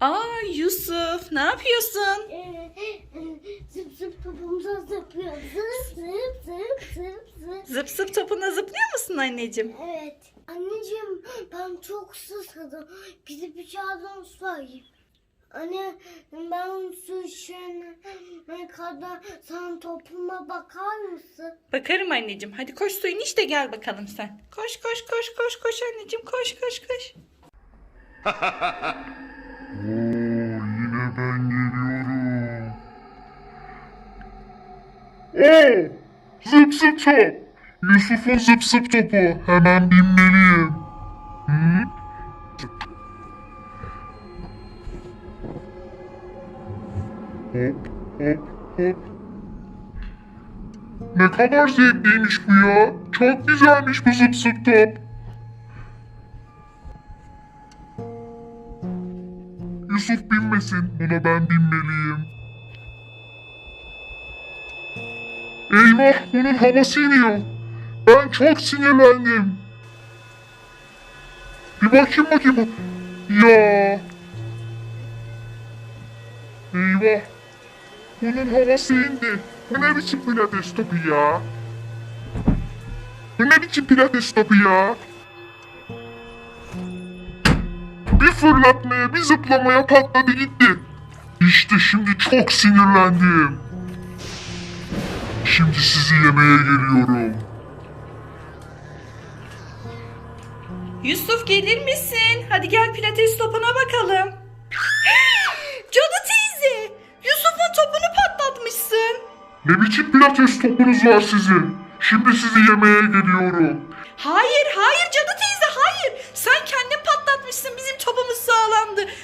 Aa Yusuf ne yapıyorsun? Zıp zıp topumuza zıplıyor. Zıp zıp zıp zıp zıp. Zıp zıp topuna zıplıyor musun anneciğim? Evet. Anneciğim ben çok susadım. Gidip bir çağdan su alayım. Anne ben su içene kadar sen topuma bakar mısın? Bakarım anneciğim. Hadi koş suyun iç de gel bakalım sen. Koş koş koş koş koş anneciğim koş koş koş. Oo, yine ben geliyorum. Oo, zıp zıp top. Yusuf'un zıp zıp topu. Hemen binmeliyim. Hı? Hop hop hop. Ne kadar zevkliymiş bu ya. Çok güzelmiş bu zıp zıp top. Yusuf binmesin. Buna ben binmeliyim. Eyvah bunun havası iniyor. Ben çok sinirlendim. Bir bakayım bakayım. Ya. Eyvah. Bunun havası indi. Bu ne biçim pilates topu ya? Bu ne biçim pilates topu ya? Fırlatmaya, bir zıplamaya patladı gitti. İşte şimdi çok sinirlendim. Şimdi sizi yemeye geliyorum. Yusuf gelir misin? Hadi gel pilates topuna bakalım. Cadı teyze. Yusuf'un topunu patlatmışsın. Ne biçim pilates topunuz var sizin? Şimdi sizi yemeye geliyorum. Hayır hayır cadı teyze